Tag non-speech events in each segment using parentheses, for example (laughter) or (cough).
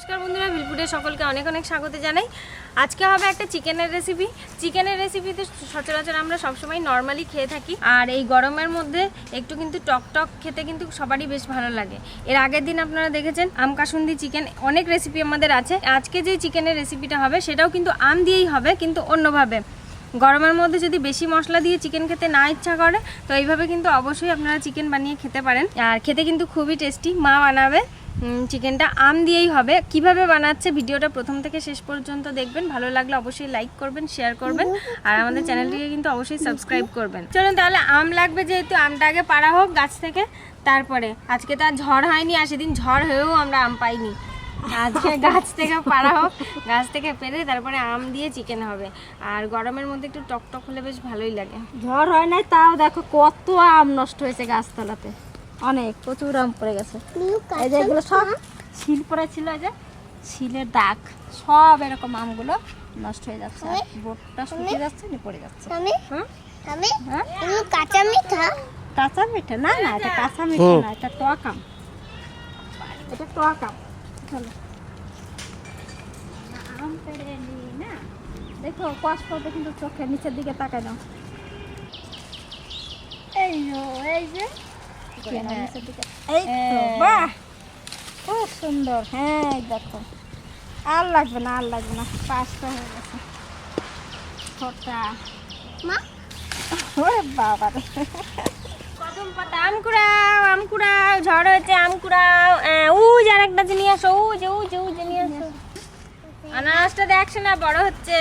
নমস্কার বন্ধুরা বিলপুরে সকলকে অনেক অনেক স্বাগত জানাই। আজকে হবে একটা চিকেনের রেসিপি চিকেনের রেসিপিতে সচরাচর আমরা সবসময় নর্মালি খেয়ে থাকি। আর এই গরমের মধ্যে একটু কিন্তু টক টক খেতে কিন্তু সবারই বেশ ভালো লাগে। এর আগের দিন আপনারা দেখেছেন, আম কাসুন্দি চিকেন অনেক রেসিপি আমাদের আছে। আজকে যে চিকেনের রেসিপিটা হবে, সেটাও কিন্তু আম দিয়েই হবে, কিন্তু অন্যভাবে। গরমের মধ্যে যদি বেশি মশলা দিয়ে চিকেন খেতে না ইচ্ছা করে, তো এইভাবে কিন্তু অবশ্যই আপনারা চিকেন বানিয়ে খেতে পারেন। আর খেতে কিন্তু খুবই টেস্টি মা বানাবে। চিকেনটা আম দিয়েই হবে। কীভাবে বানাচ্ছে ভিডিওটা প্রথম থেকে শেষ পর্যন্ত দেখবেন। ভালো লাগলে অবশ্যই লাইক করবেন শেয়ার করবেন। আর আমাদের চ্যানেলটিকে কিন্তু অবশ্যই সাবস্ক্রাইব করবেন। চলুন তাহলে আম লাগবে যেহেতু আমটা আগে পাড়া হোক গাছ থেকে। তারপরে আজকে তো আর ঝড় হয়নি আর সেদিন ঝড় হয়েও আমরা আম পাইনি। আজকে (laughs) গাছ থেকে পাড়া হোক গাছ থেকে পেরে তারপরে আম দিয়ে চিকেন হবে। আর গরমের মধ্যে একটু টক টক হলে বেশ ভালোই লাগে। ঝড় হয় নাই তাও দেখো কত আম নষ্ট হয়েছে গাছতলাতে। অনেক প্রচুর আম পড়ে গেছে। এই যে এগুলো সব শিল পড়ে ছিল এই যে শিলের দাগ সব এরকম আমগুলো নষ্ট হয়ে যাচ্ছে। বোটটা শুকিয়ে যাচ্ছে নি পড়ে যাচ্ছে। আমি হুম? আমি হ্যাঁ? কাঁচা মিঠা। কাঁচা মিঠা? না না এটা কাঁচা মিঠা না এটা টক আম এটা টক আম চলো। আম পেড়ে না? দেখো কষ্ট কিন্তু চোখের নিচের দিকে তাকাই দাও এই এই যে। এই বাহ! খুব সুন্দর হ্যাঁ দেখো। আর লাগবে না আর লাগবে না পাঁচটা হয়ে গেছে। ছটা মা? ওরে বাবা রে। কদম পাতা আম কুড়াও আম কুড়াও ঝড় হয়েছে আম কুড়াও উ যে আরেকটা যে নিয়ে আসো উ যে উ যে উ যে নিয়ে আসো আনারসটা দেখছে না বড় হচ্ছে।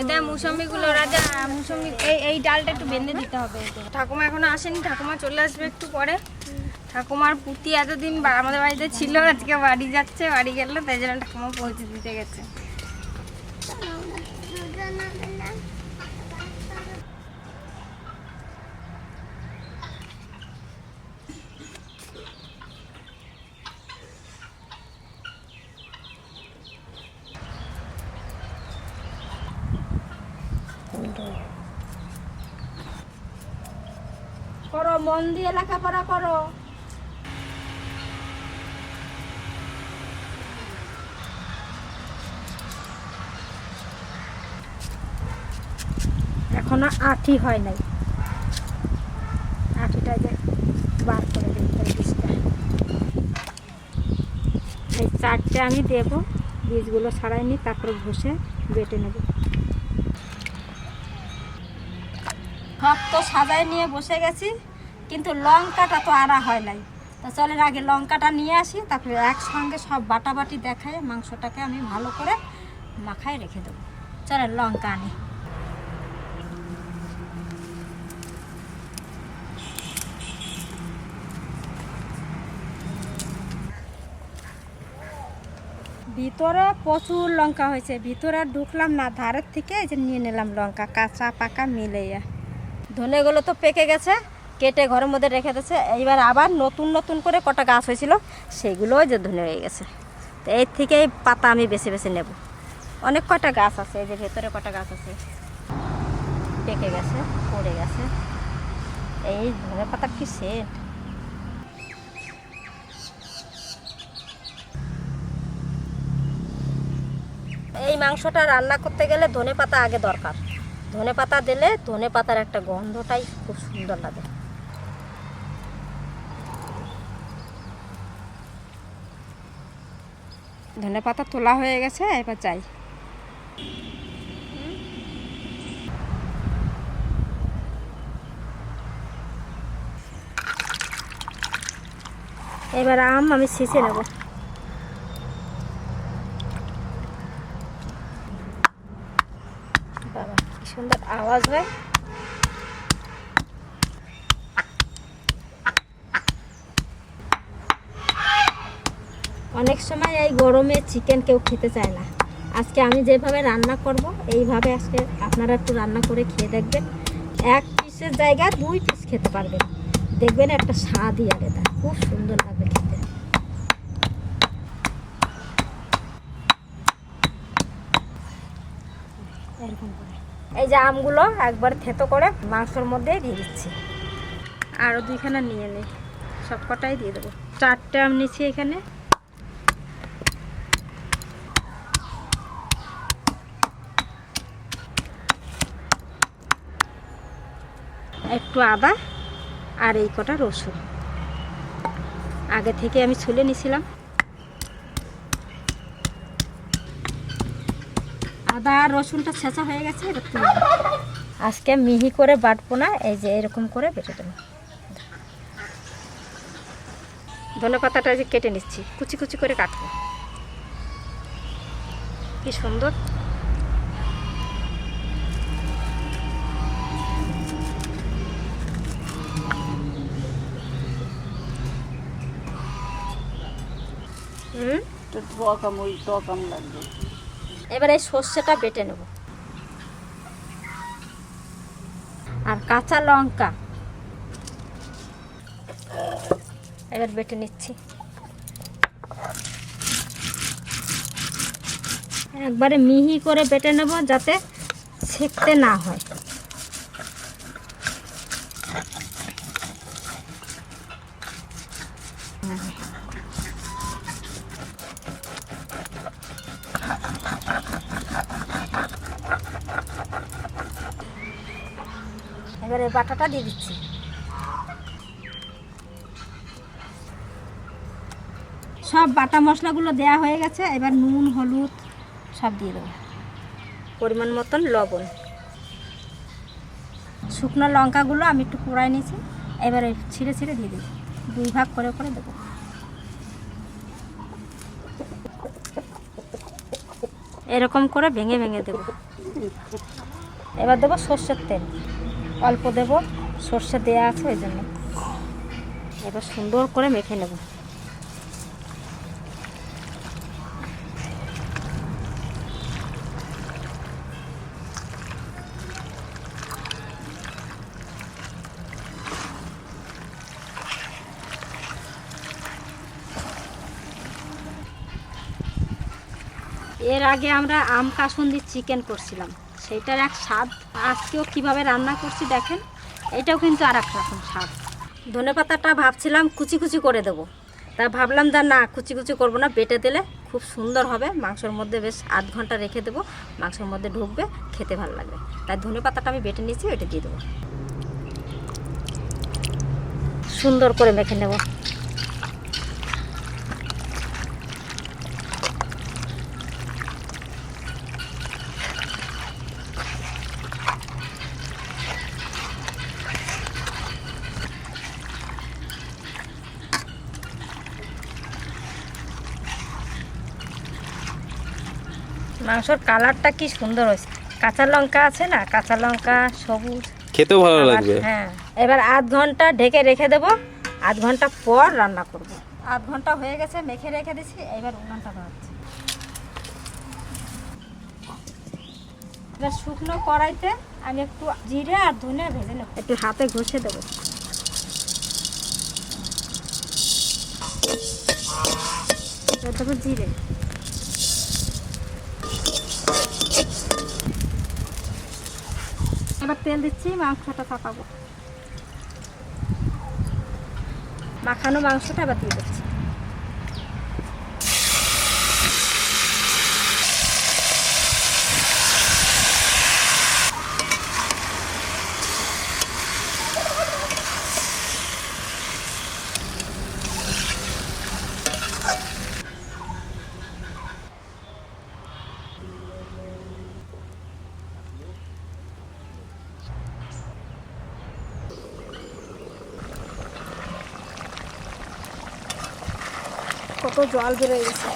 এটা মুসম্বি গুলো রাজা মুসম্বি এই এই ডালটা একটু বেঁধে দিতে হবে। ঠাকুমা এখনও আসেনি, ঠাকুমা চলে আসবে একটু পরে। ঠাকুমার পুঁতি এতদিন আমাদের বাড়িতে ছিল, আজকে বাড়ি যাচ্ছে, বাড়ি গেল, তাই জন্য ঠাকুমা পৌঁছে দিতে গেছে করো মন দিয়ে লেখাপড়া করো। এখনও আঠি হয় নাই। আঠিটা যে বার করে এই চারটে আমি দেব, বীজগুলো ছাড়াই নি তারপরে ঘষে বেটে নেব। সব তো সাজায় নিয়ে বসে গেছি। কিন্তু লঙ্কাটা তো আড়া হয় নাই। তো চলের আগে লঙ্কাটা নিয়ে আসি, তারপরে একসঙ্গে সব বাটাবাটি দেখায়, মাংসটাকে আমি ভালো করে মাখায় রেখে দেবো। চলেন লঙ্কা আনি। ভিতরে প্রচুর লঙ্কা হয়েছে, ভিতরে ঢুকলাম না, ধারের থেকে যে নিয়ে নিলাম লঙ্কা, কাঁচা পাকা মিলেইয়া। ধনেগুলো তো পেকে গেছে। কেটে ঘরের মধ্যে রেখে দিয়েছে। এইবার আবার নতুন নতুন করে কটা গাছ হয়েছিল সেগুলোও যে ধনে হয়ে গেছে। তো এর থেকেই পাতা আমি বেছে বেছে নেব। অনেক কটা গাছ আছে, এই যে ভেতরে কটা গাছ আছে। পেকে গেছে, পড়ে গেছে। এই ধনে পাতার কি সেট? এই মাংসটা রান্না করতে গেলে ধনে পাতা আগে দরকার। ধনে পাতা দিলে ধনে পাতার একটা গন্ধটাই খুব সুন্দর লাগে। ধনে পাতা তোলা হয়ে গেছে, এবার যাই। এবার আম আমি ছিঁচে নেব। বাবা, কি সুন্দর আওয়াজ হয়। অনেক সময় এই গরমে চিকেন কেউ খেতে চায় না। আজকে আমি যেভাবে রান্না করব, এইভাবে আজকে আপনারা একটু রান্না করে খেয়ে দেখবেন। এক পিসের জায়গায় দুই পিস খেতে পারবেন। দেখবেন একটা স্বাদই আলাদা, খুব সুন্দর লাগবে খেতে। এই যে আমগুলো একবার থেতো করে মাংসের মধ্যে দিয়ে দিচ্ছি। আরও দুইখানা নিয়ে নিই সব কটাই দিয়ে দেবো। চারটে আম নিচ্ছি এখানে। একটু আদা আর এই কটা রসুন। আগে থেকে আমি ছুলে নিছিলাম। আদা আর রসুনটা ছেঁচা হয়ে গেছে। আজকে মিহি করে বাটবো না, এই যে এরকম করে বেটে দেবো। ধনে পাতাটা যে কেটে নিচ্ছি, কুচি কুচি করে কাটবো। কি সুন্দর। হুম। এবার এই সর্ষেটা বেটে নেব। আর কাঁচা লঙ্কা। এবার বেটে নিচ্ছি। একবারে মিহি করে বেটে নেব যাতে ছেঁকতে না হয়। এবারে বাটাটা দিয়ে দিচ্ছি। সব বাটা মশলাগুলো দেয়া হয়ে গেছে, এবার নুন, হলুদ সব দিয়ে দেবো। পরিমাণ মতন লবণ। শুকনো লঙ্কাগুলো আমি একটু পোড়াই নিয়েছি, এবারে ছিঁড়ে ছিঁড়ে দিয়ে দিই দুই ভাগ করে করে দেবো। এরকম করে ভেঙে ভেঙে দেবো। এবার দেবো সর্ষের তেল। অল্প দেব। সর্ষে দেওয়া আছে ওই জন্য। এবার সুন্দর করে মেখে নেব। এর আগে আমরা আম কাসুন্দি চিকেন করছিলাম। সেইটার এক স্বাদ। আজকেও কীভাবে রান্না করছি দেখেন, এটাও কিন্তু আর এক রকম স্বাদ। ধনে পাতাটা ভাবছিলাম কুচি কুচি করে দেবো। তা ভাবলাম যে না, কুচি কুচি করব না, বেটে দিলে খুব সুন্দর হবে। মাংসের মধ্যে বেশ আধ ঘণ্টা রেখে দেবো। মাংসের মধ্যে ঢুকবে, খেতে ভালো লাগবে। তাই ধনে পাতাটা আমি বেটে নিয়েছি, ওইটা দিয়ে দেবো। সুন্দর করে মেখে নেব। মাংসর কালারটা কি সুন্দর হয়েছে। কাঁচা লঙ্কা আছে না? কাঁচা লঙ্কা সবুজ। খেতেও ভালো লাগবে। হ্যাঁ এবার আধ ঘণ্টা ঢেকে রেখে দেবো। আধ ঘণ্টা পর রান্না করব। আধ ঘণ্টা হয়ে গেছে মেখে রেখে দিছি এবার উনানটা ধরাচ্ছি। এবার শুকনো কড়াইতে আমি একটু জিরে আর ধনে ভেজে নেব। একটু হাতে ঘষে দেবো। জিরে। এবার তেল দিচ্ছি মাংসটা চাপাবো। মাখানো মাংসটা আবার দিয়ে দিচ্ছি। কত জল বেরোয় গেছে।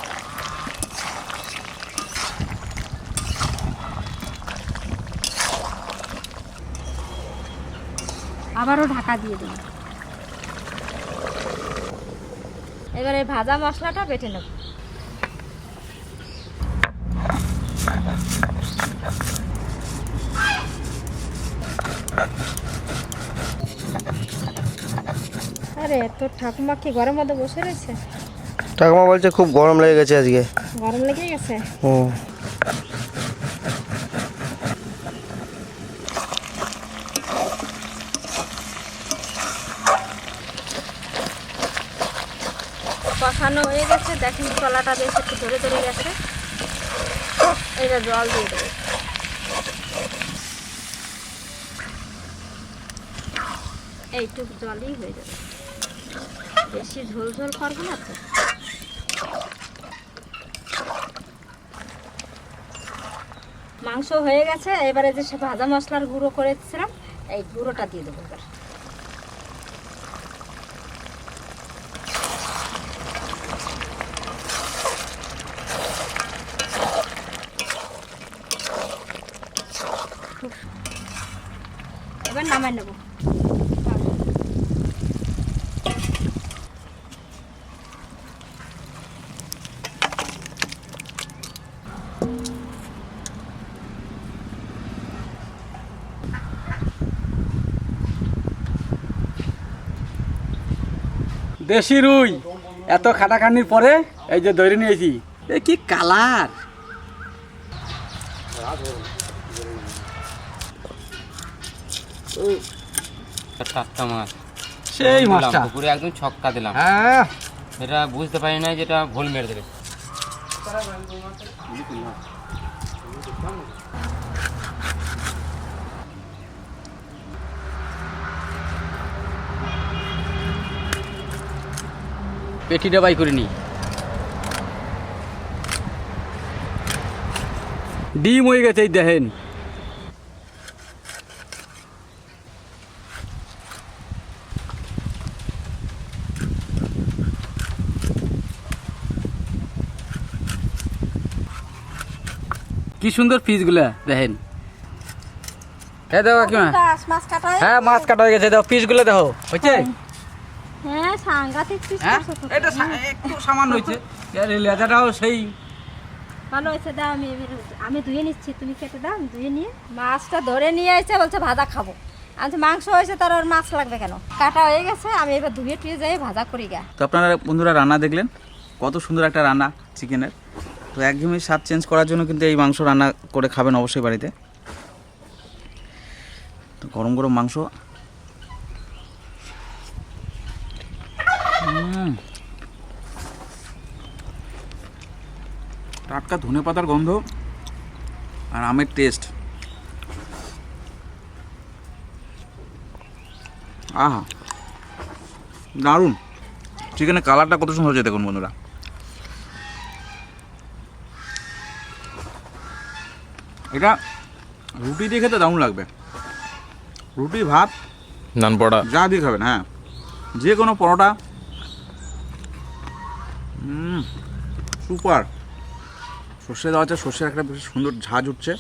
আবারও ঢাকা দিয়ে দিন এবারে ভাজা মশলাটা বেটে নেব। আরে, তোর ঠাকুমা কি ঘরের মধ্যে বসে রয়েছে? ঠাকুমা বলছে খুব গরম লেগে গেছে আজকে। গরম লেগে গেছে? হুম। কষানো হয়ে গেছে দেখেন তলাটা বেশ একটু ধরে ধরে গেছে। এইটা জল দিয়ে দেবো। এইটুক জলই হয়ে যাবে। বেশি ঝোল ঝোল করব না তো? মাংস হয়ে গেছে, এবারে যে ভাজা মশলার গুঁড়ো করেছিলাম, এই গুঁড়োটা দিয়ে দেবো এবার। এবার নামাই নেব। দেশি রুই। এত খাটাখানির পরে এই যে ধরে নিয়েছি। এ কি কালার? টাটকা মাছ। সেই মাছটা। পুকুরে একদম ছক্কা দিলাম। হ্যাঁ। এটা বুঝতে পারি না যেটা ভুল মেরে দেবে। পেটিটা বাই করে নি। ডিম হয়ে গেছে এই দেখেন। কি সুন্দর পিসগুলা দেখেন। হ্যাঁ দেখো কাকিমা। মাছ মাছ কাটা হ্যাঁ মাছ কাটা হয়ে গেছে দেখো পিস পিসগুলো দেখো হয়েছে? হ্যাঁ। সাংঘাতিক হ্যাঁ? এটা সা- একটু সামান্য হয়েছে। আর এই লেজাটাও সেই। ভালো হয়েছে দাও আমি এবার- আমি ধুয়ে নিচ্ছি তুমি কেটে দাও আমি ধুয়ে নিয়ে মাছটা ধরে নিয়ে আসছে বলছে ভাজা খাব। আমি বলছি, মাংস হয়েছে তার আর মাছ লাগবে কেন? কাটা হয়ে গেছে আমি এবার ধুয়ে টুয়ে যাই ভাজা করি গা। তো আপনারা বন্ধুরা রান্না দেখলেন? কত সুন্দর একটা রান্না চিকেনের। তো একঘেয়েমি স্বাদ চেঞ্জ করার জন্য কিন্তু এই মাংস রান্না করে খাবেন অবশ্যই বাড়িতে। তো গরম গরম মাংস টাটকা ধনে পাতার গন্ধ আর আমের টেস্ট আহা দারুণ। চিকেনের কালারটা কত সুন্দর হচ্ছে দেখুন বন্ধুরা। এটা রুটি দিয়ে খেতে দারুণ লাগবে। রুটি ভাত নান পরোটা যা দিয়ে খাবেন হ্যাঁ। যে কোনো পরোটা সুপার সর্ষে দেওয়া আছে, সর্ষের একটা বেশ সুন্দর ঝাঁজ উঠছে।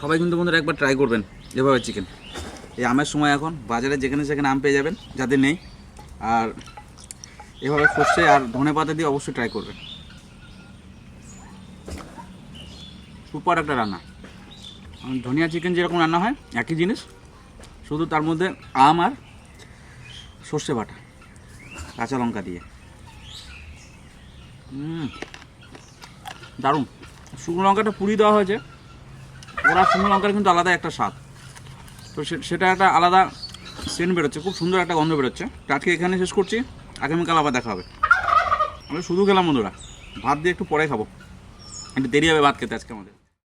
সবাই কিন্তু বন্ধুরা একবার ট্রাই করবেন এভাবে চিকেন এই আমের সময় এখন, বাজারে যেখানে সেখানে আম পেয়ে যাবেন, যাদের নেই। আর এভাবে সর্ষে আর ধনে পাতা দিয়ে অবশ্যই ট্রাই করবেন। সুপার একটা রান্না। ধনিয়া চিকেন যেরকম রান্না হয়, একই জিনিস। শুধু তার মধ্যে আম আর সর্ষে বাটা, কাঁচা লঙ্কা দিয়ে। হুম দারুণ। শুকনো লঙ্কাটা পুরি দেওয়া হয়েছে। ওরা শুকনো লঙ্কার কিন্তু আলাদা একটা স্বাদ। তো সেটা একটা আলাদা সেন্ট বেরোচ্ছে, খুব সুন্দর একটা গন্ধ বেরোচ্ছে। আজকে এখানে শেষ করছি। আগামীকাল আবার দেখা হবে। আমি শুধু খেলাম বন্ধুরা। ভাত দিয়ে একটু পরে খাব। একটু দেরি হবে ভাত খেতে আজকে আমাদের।